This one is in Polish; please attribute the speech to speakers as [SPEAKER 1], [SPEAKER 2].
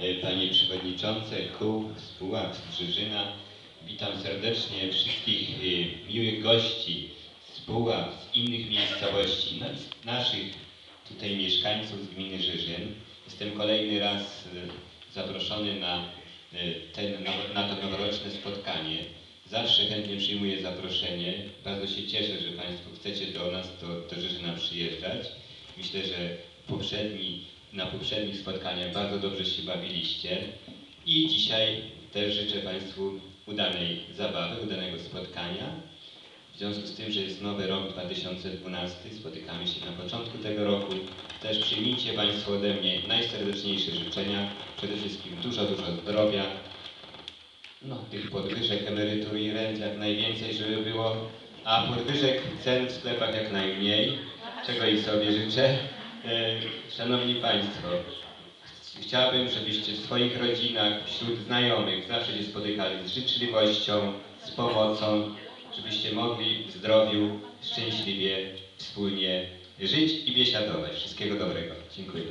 [SPEAKER 1] e, Panie Przewodniczący kół spółek z Brzyżyna. Witam serdecznie wszystkich e, miłych gości z Puław, z innych miejscowości, naszych tutaj mieszkańców z gminy Żyżyn. Jestem kolejny raz e, zaproszony na, ten, na, to noworoczne spotkanie. Zawsze chętnie przyjmuję zaproszenie. Bardzo się cieszę, że Państwo chcecie do nas, do, do przyjeżdżać. Myślę, że poprzedni, na poprzednich spotkaniach bardzo dobrze się bawiliście i dzisiaj też życzę Państwu udanej zabawy, udanego spotkania. W związku z tym, że jest nowy rok 2012, spotykamy się na początku tego roku. Też przyjmijcie Państwo ode mnie najserdeczniejsze życzenia. Przede wszystkim dużo, dużo zdrowia, no, tych podwyżek emerytur i rent jak najwięcej, żeby było, a podwyżek cen w sklepach jak najmniej, czego i sobie życzę. E, Szanowni Państwo, chciałbym, żebyście w swoich rodzinach, wśród znajomych zawsze się spotykali z życzliwością, z pomocą, żebyście mogli w zdrowiu, szczęśliwie, wspólnie żyć i biesiadować. Wszystkiego dobrego. Dziękuję.